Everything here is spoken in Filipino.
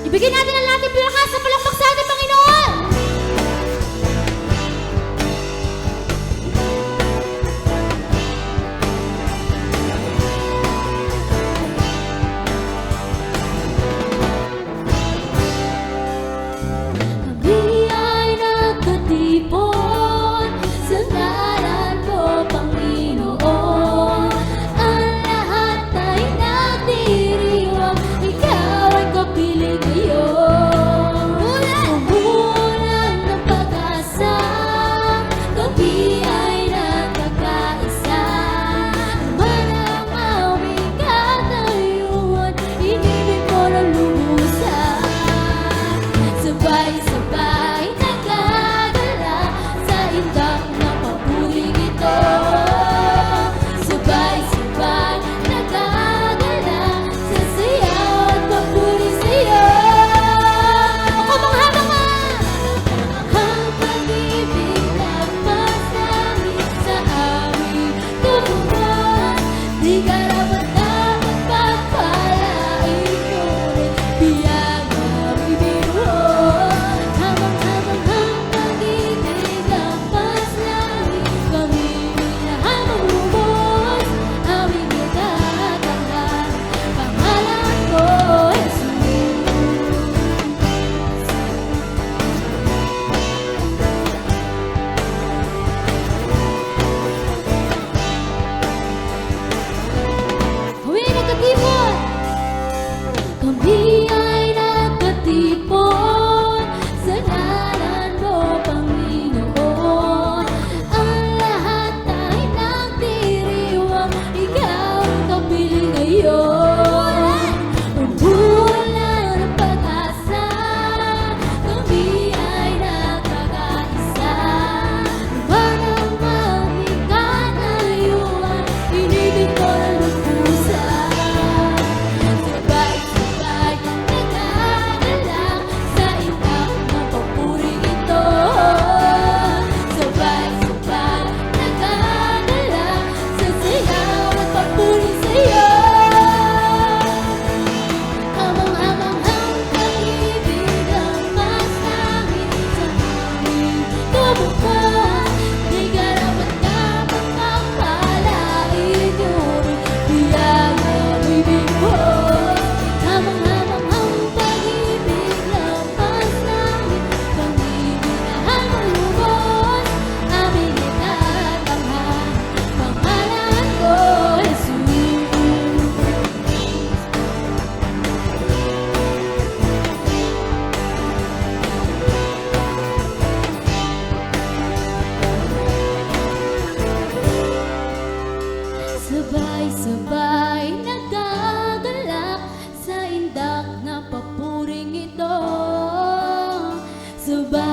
Ibigay natin ang lahat ng palakas sa palakpak advice. sebab